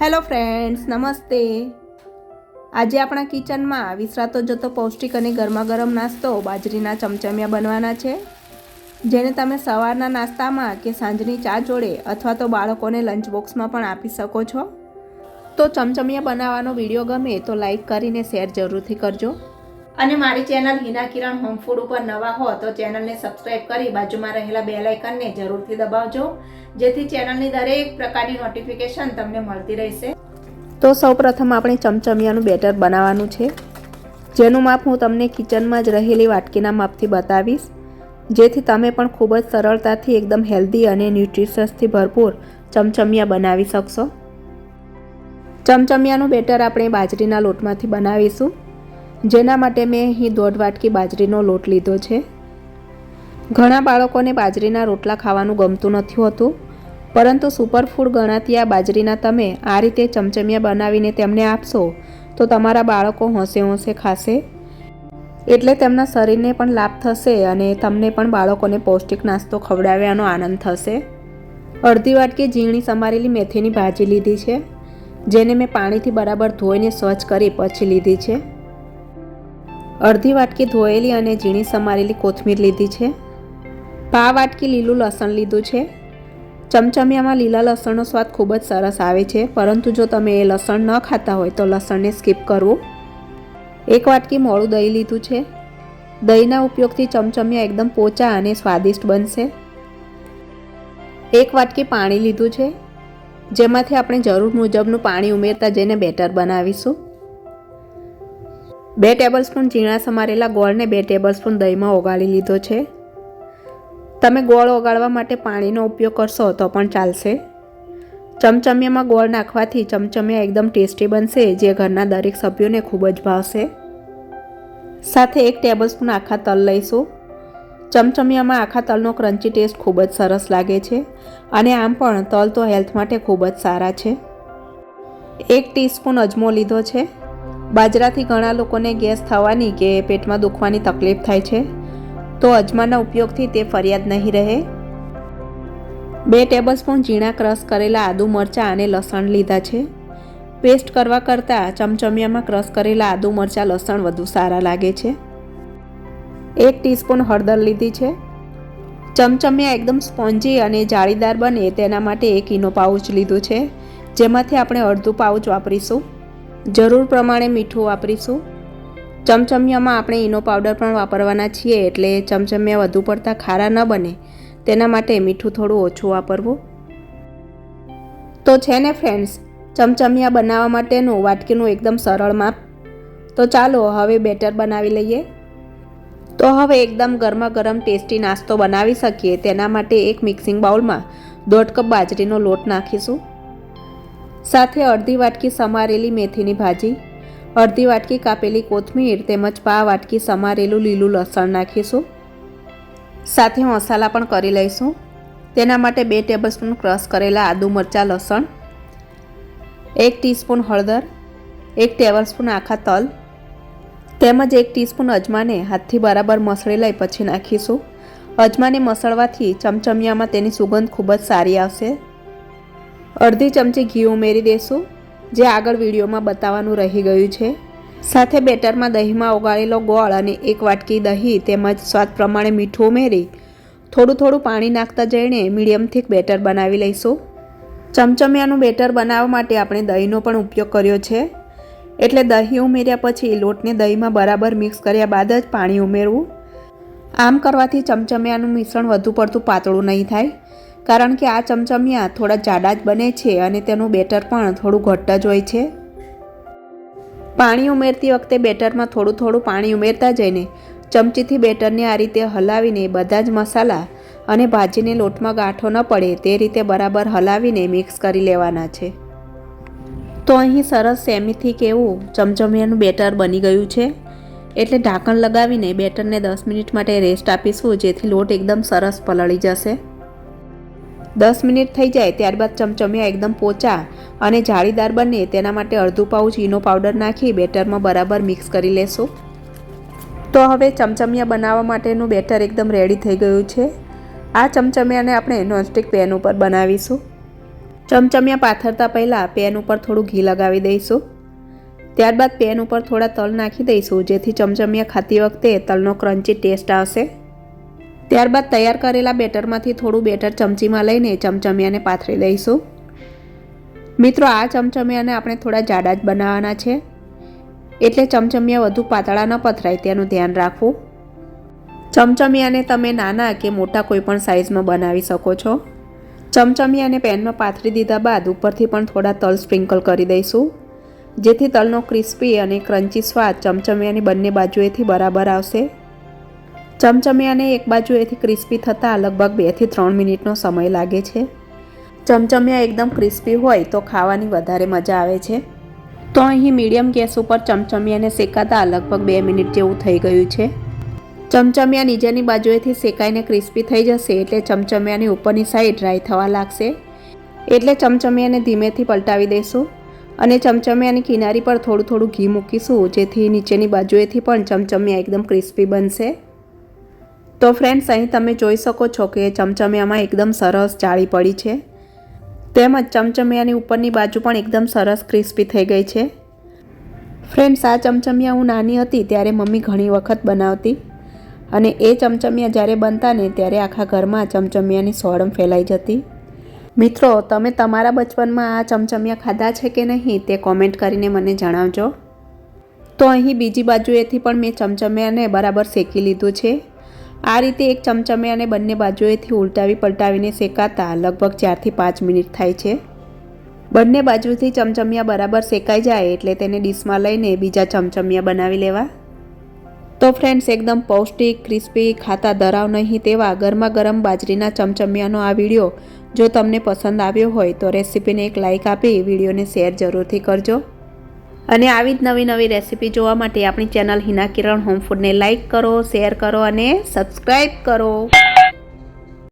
Hello friends, નમસ્તે. આજે આપણા કિચનમાં વિસરાતો જતો પૌષ્ટિક અને ગરમા ગરમ નાસ્તો બાજરીના ચમચમિયા બનવાના છે. જેને તમે સવારના નાસ્તામાં કે સાંજની ચા જોડે અથવા તો બાળકોને લંચ બોક્સમાં પણ આપી શકો છો. તો ચમચમિયા બનાવવાનો વીડિયો ગમે તો લાઈક કરીને શેર જરૂરથી કરજો. અને મારી channel Hina Kiran home food ઉપર નવા હો તો ચેનલને સબસ્ક્રાઇબ કરી બાજુમાં રહેલા બે લાઇકનને જરૂરથી દબાવજો. જેથી ચેનલની દરેક પ્રકારની નોટિફિકેશન તમને મળતી રહેશે. તો સૌપ્રથમ આપણે ચમચમિયાનું બેટર બનાવવાનું છે. જેનું માપ હું તમને કિચનમાં જ રહેલી વાટકીના માપથી બતાવીશ. જેથી તમે પણ ખૂબ જ સરળતાથી એકદમ હેલ્ધી અને ન્યુટ્રિશિયસથી ભરપૂર ચમચમિયા બનાવી શકશો. ચમચમિયાનું બેટર આપણે બાજરીના લોટમાંથી બનાવીશું. જેના માટે મેં અહીં દોઢ વાટકી બાજરીનો લોટ લીધો છે. ઘણા બાળકોને બાજરીના રોટલા ખાવાનું ગમતું નથી હોતું, પરંતુ સુપરફૂડ ગણાતી આ બાજરીના તમે આ રીતે ચમચમિયા બનાવીને તેમને આપશો, તો તમારા બાળકો હોંશે હોંશે ખાશે. એટલે તેમના શરીરને પણ લાભ થશે અને તમને પણ બાળકોને પૌષ્ટિક નાસ્તો ખવડાવ્યાનો આનંદ થશે. અડધી વાટકી ઝીણી સમારેલી મેથીની ભાજી લીધી છે, જેને મેં પાણીથી બરાબર ધોઈને સ્વચ્છ કરી પછી લીધી છે. અડધી વાટકી ધોયેલી અને ઝીણી સમારેલી કોથમીર લીધી છે. પા વાટકી લીલું લસણ લીધું છે. ચમચમિયામાં લીલા લસણનો સ્વાદ ખૂબ જ સરસ આવે છે, પરંતુ જો તમે એ લસણ ન ખાતા હોય તો લસણને સ્કીપ કરવું. એક વાટકી મોળું દહીં લીધું છે. દહીંના ઉપયોગથી ચમચમિયા એકદમ પોચા અને સ્વાદિષ્ટ બનશે. એક વાટકી પાણી લીધું છે. જેમાંથી આપણે જરૂર મુજબનું પાણી ઉમેરતા જઈને બેટર બનાવીશું. બે ટેબલસ્પૂન ઝીણા સમારેલા ગોળને બે ટેબલસ્પૂન દહીંમાં ઓગાળી લીધો છે. તમે ગોળ ઓગાળવા માટે પાણીનો ઉપયોગ કરશો તો પણ ચાલશે. ચમચમિયામાં ગોળ નાખવાથી ચમચમિયા એકદમ ટેસ્ટી બનશે, જે ઘરના દરેક સભ્યોને ખૂબ જ ભાવશે. સાથે એક ટેબલસ્પૂન આખા તલ લઈશું. ચમચમિયામાં આખા તલનો ક્રન્ચી ટેસ્ટ ખૂબ જ સરસ લાગે છે અને આમ પણ તલ તો હેલ્થ માટે ખૂબ જ સારા છે. એક ટીસ્પૂન અજમો લીધો છે. બાજરાથી ઘણા લોકોને ગેસ થવાની કે પેટમાં દુખવાની તકલીફ થાય છે. તો અજમાના ઉપયોગથી તે ફરિયાદ નહીં રહે. બે ટેબલસ્પૂન ઝીણા ક્રશ કરેલા આદુ મરચાં અને લસણ લીધા છે. પેસ્ટ કરવા કરતાં ચમચમિયામાં ક્રશ કરેલા આદુ મરચાં, લસણ વધુ સારા લાગે છે. એક ટીસ્પૂન હળદર લીધી છે. ચમચમિયા એકદમ સ્પોન્જી અને જાળીદાર બને તેના માટે એક ઇનો પાઉચ લીધું છે. જેમાંથી આપણે અડધું પાઉચ વાપરીશું. જરૂર પ્રમાણે મીઠું વાપરીશું. ચમચમિયામાં આપણે ઈનો પાવડર પણ વાપરવાના છીએ એટલે ચમચમિયા વધુ પડતા ખારા ન બને. તેના માટે મીઠું થોડું ઓછું વાપરવું. તો છે ને ફ્રેન્ડ્સ, ચમચમિયા બનાવવા માટેનું વાટકીનું એકદમ સરળ માપ. તો ચાલો હવે બેટર બનાવી લઈએ. તો હવે એકદમ ગરમા ગરમ ટેસ્ટી નાસ્તો બનાવી શકીએ. તેના માટે એક મિક્સિંગ બાઉલમાં દોઢ કપ બાજરીનો લોટ નાખીશું. સાથે અડધી વાટકી સમારેલી મેથીની ભાજી, અડધી વાટકી કાપેલી કોથમીર તેમજ પા વાટકી સમારેલું લીલું લસણ નાખીશું. સાથે મસાલા પણ કરી લઈશું. તેના માટે બે ટેબલસ્પૂન ક્રશ કરેલા આદુ મરચાં લસણ, એક ટીસ્પૂન હળદર, એક ટેબલસ્પૂન આખા તલ તેમજ એક ટીસ્પૂન અજમાને હાથથી બરાબર મસળી લઈ પછી નાખીશું. અજમાને મસળવાથી ચમચમિયામાં તેની સુગંધ ખૂબ જ સારી આવશે. અડધી ચમચી ઘી ઉમેરી દેશું, જે આગળ વિડીયોમાં બતાવવાનું રહી ગયું છે. સાથે બેટરમાં દહીંમાં ઓગાળેલો ગોળ અને એક વાટકી દહીં તેમજ સ્વાદ પ્રમાણે મીઠું ઉમેરી, થોડું થોડું પાણી નાખતા જઈને મીડિયમ થીક બેટર બનાવી લઈશું. ચમચમિયાનું બેટર બનાવવા માટે આપણે દહીંનો પણ ઉપયોગ કર્યો છે. એટલે દહીં ઉમેર્યા પછી લોટને દહીંમાં બરાબર મિક્સ કર્યા બાદ જ પાણી ઉમેરવું. આમ કરવાથી ચમચમિયાનું મિશ્રણ વધુ પડતું પાતળું નહીં થાય. કારણ કે આ ચમચમિયા થોડા જાડા જ બને છે અને તેનું બેટર પણ થોડું ઘટ્ટ જ હોય છે. પાણી ઉમેરતી વખતે બેટરમાં થોડું થોડું પાણી ઉમેરતા જઈને ચમચીથી બેટરને આ રીતે હલાવીને બધા જ મસાલા અને ભાજીને લોટમાં ગાંઠો ન પડે તે રીતે બરાબર હલાવીને મિક્સ કરી લેવાના છે. તો અહીં સરસ સેમીથી કેવું ચમચમિયાનું બેટર બની ગયું છે? એટલે ઢાંકણ લગાવીને બેટરને દસ મિનિટ માટે રેસ્ટ આપીશું, જેથી લોટ એકદમ સરસ પલળી જશે. દસ મિનિટ થઈ જાય ત્યારબાદ ચમચમિયા એકદમ પોચા અને જાળીદાર બને તેના માટે અડધું પાઉચ ઈનો પાવડર નાખી બેટરમાં બરાબર મિક્સ કરી લેશું. તો હવે ચમચમિયા બનાવવા માટેનું બેટર એકદમ રેડી થઈ ગયું છે. આ ચમચમિયાને આપણે નોનસ્ટિક પેન ઉપર બનાવીશું. ચમચમિયા પાથરતા પહેલાં પેન ઉપર થોડું ઘી લગાવી દઈશું. ત્યારબાદ પેન ઉપર થોડા તલ નાખી દઈશું, જેથી ચમચમિયા ખાતી વખતે તલનો ક્રન્ચી ટેસ્ટ આવશે. ત્યારબાદ તૈયાર કરેલા બેટરમાંથી થોડું બેટર ચમચીમાં લઈને ચમચમિયાને પાથરી દઈશું. મિત્રો, આ ચમચમિયાને આપણે થોડા જાડા જ બનાવવાના છે. એટલે ચમચમિયા વધુ પાતળા ન પથરાય, તેનું ધ્યાન રાખવું. ચમચમિયાને તમે નાના કે મોટા કોઈપણ સાઇઝમાં બનાવી શકો છો. ચમચમિયાને પેનમાં પાથરી દીધા બાદ ઉપરથી પણ થોડા તલ સ્પ્રિંકલ કરી દઈશું. જેથી તલનો ક્રિસ્પી અને ક્રન્ચી સ્વાદ ચમચમિયાની બંને બાજુએથી બરાબર આવશે. ચમચમિયાને એક બાજુએથી ક્રિસ્પી થતાં લગભગ બેથી ત્રણ મિનિટનો સમય લાગે છે. ચમચમિયા એકદમ ક્રિસ્પી હોય તો ખાવાની વધારે મજા આવે છે. તો અહીં મીડિયમ ગેસ ઉપર ચમચમિયાને શેકાતા લગભગ બે મિનિટ જેવું થઈ ગયું છે. ચમચમિયા નીચેની બાજુએથી શેકાઈને ક્રિસ્પી થઈ જશે એટલે ચમચમિયાની ઉપરની સાઈડ ડ્રાય થવા લાગશે. એટલે ચમચમિયાને ધીમેથી પલટાવી દઈશું અને ચમચમિયાની કિનારી પર થોડું થોડું ઘી મૂકીશું જેથી નીચેની બાજુએથી પણ ચમચમિયા એકદમ ક્રિસ્પી બનશે. તો ફ્રેન્ડ્સ અહીં તમે જોઈ શકો છો કે ચમચમિયામાં એકદમ સરસ જાળી પડી છે. તેમજ ચમચમિયાની ઉપરની બાજુ પણ એકદમ સરસ ક્રિસ્પી થઈ ગઈ છે. ફ્રેન્ડ્સ આ ચમચમિયા હું નાની હતી ત્યારે મમ્મી ઘણી વખત બનાવતી. અને એ ચમચમિયા જ્યારે બનતા ને ત્યારે આખા ઘરમાં ચમચમિયાની સોડમ ફેલાઈ જતી. મિત્રો, તમે તમારા બચપનમાં આ ચમચમિયા ખાધા છે કે નહીં તે કોમેન્ટ કરીને મને જણાવજો. તો અહીં બીજી બાજુએથી પણ મેં ચમચમિયાને બરાબર શેકી લીધું છે. આ રીતે એક ચમચમિયાને બંને બાજુએથી ઉલટાવી પલટાવીને શેકાતા લગભગ ચારથી પાંચ મિનિટ થાય છે. બંને બાજુથી ચમચમિયા બરાબર શેકાઈ જાય એટલે તેને ડીશમાં લઈને બીજા ચમચમિયા બનાવી લેવા. તો ફ્રેન્ડ્સ એકદમ પૌષ્ટિક ક્રિસ્પી ખાતા ધરાવ નહીં તેવા ગરમા ગરમ બાજરીના ચમચમિયાનો આ વીડિયો જો તમને પસંદ આવ્યો હોય તો રેસીપીને એક લાઇક આપી વિડીયોને શેર જરૂરથી કરજો. અને આવી જ નવી નવી રેસીપી જોવા માટે આપણી ચેનલ હિના કિરણ હોમ ફૂડને લાઇક કરો, શેર કરો અને સબસ્ક્રાઈબ કરો.